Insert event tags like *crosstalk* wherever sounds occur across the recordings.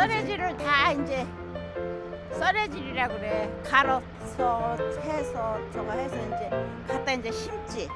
썰해지를 다 이제 썰해질이라 그래. 갈아서 해서 저거 해서 이제 갖다 이제 심지.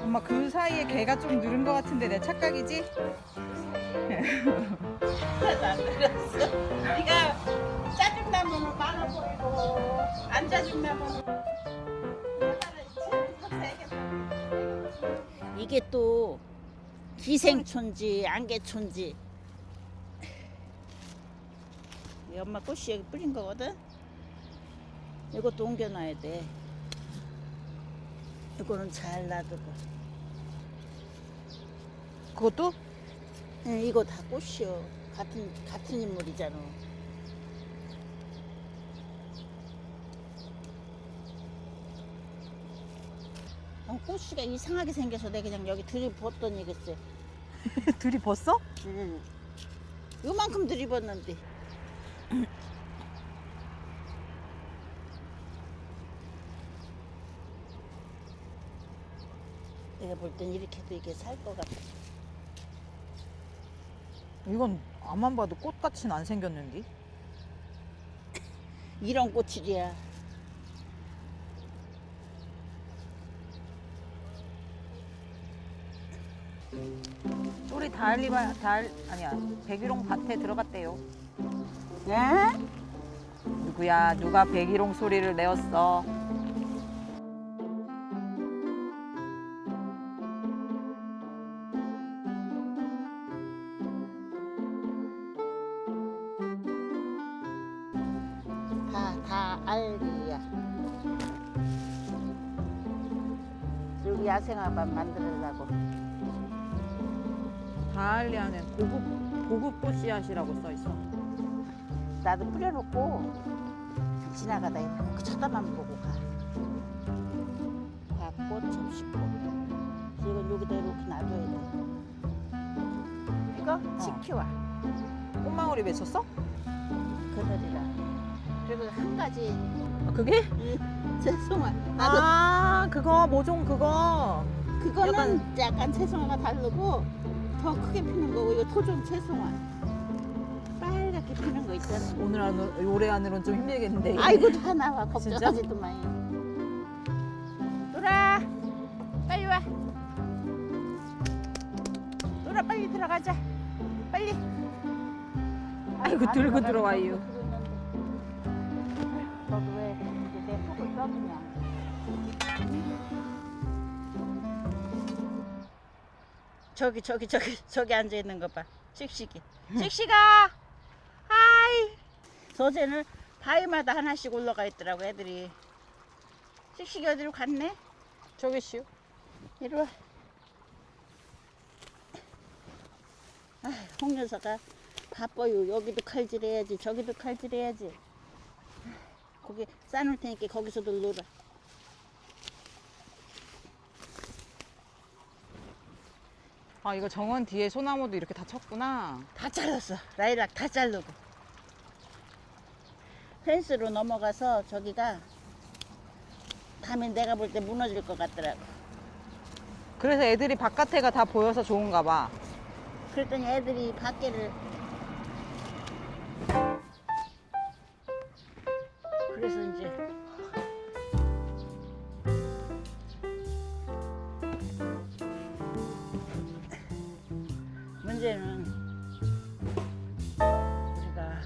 엄마 그 사이에 개가 좀 늘은 것 같은데 내 착각이지? 하나도 안 들었어. 네가 짜증나면 많아 보이고 안 짜증나면 이게 또 기생촌지 안개촌지 이 엄마 꽃이 여기 뿌린 거거든 이것도 옮겨놔야 돼 이거는 잘 놔두고 그것도? 응, 이거 다 꽃이요. 같은 같은 인물이잖아. 어, 꽃이가 이상하게 생겨서 내가 그냥 여기 들이부었더니 글쎄. *laughs* 둘이 벗어? 응. 요만큼 들이붓는데. 내가 볼 땐 이렇게 해도 이게 살 것 같아. 이건 앞만 봐도 꽃같이는 안 생겼는데? 이런 꽃이야. 우리 다알리바 다알 아니야 백일홍 밭에 들어갔대요. 예? 누구야 누가 백일홍 소리를 내었어? 알리야. 여기 야생화반 만들려고. 다알리아는 고급 고급 꽃 씨앗이라고 써 있어. 나도 뿌려놓고 지나가다 이렇게 쳐다만 보고 가. 밭꽃 접시꽃. 이건 여기다 이렇게 놔둬야 돼. 이거 지키와. 꽃망울이 맺혔어? 그늘이라. 그리고 한 가지 아, 그게? 이 죄송아. 나도 아 그거 모종 그거. 그거는 약간 채송화가 다르고 더 크게 피는 거고 이거 토종 채송화 빨갛게 피는 거 있잖아 오늘 안으로 올해 안으로는 좀 힘들겠는데. 아이고 다 나와 진짜? 걱정하지도 마요 노라 빨리 와 노라 빨리 들어가자 빨리 아이고 다 들고 들어와요. 떠느냐 저기 저기 저기 저기 앉아 있는 거 봐. 씩씩이. 씩씩아. 하이. 서재는 바위마다 하나씩 올라가 있더라고 애들이. 씩씩이 어디로 갔네? 저기 씨요. 이리 와. 아, 홍 여사가 바빠요. 여기도 칼질해야지, 저기도 칼질해야지. 거기 싸놓을 테니까 거기서도 놀아. 아 이거 정원 뒤에 소나무도 이렇게 다 쳤구나. 다 잘랐어. 라이락 다 자르고. 펜스로 넘어가서 저기가 다음에 내가 볼 때 무너질 것 같더라고. 그래서 애들이 바깥에가 다 보여서 좋은가 봐. 그랬더니 애들이 밖에를 이제는 우리가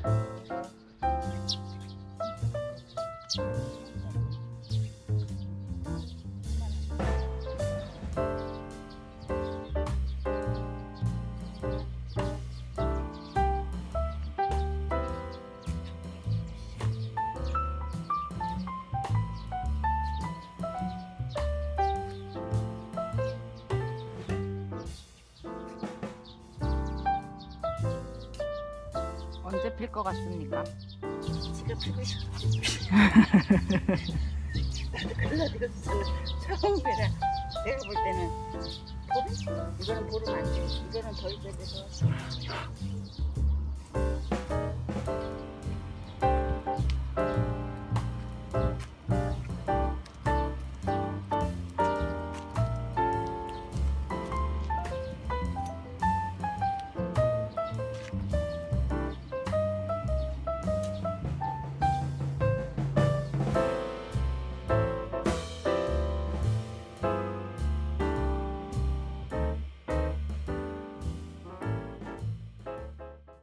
언제 필 것 같습니까? 지가 피고 싶어. 나도 글라디우스 처음이라 내가 볼 때는 보름? 이거는 보름 안 돼. 이거는 더 있어야 돼서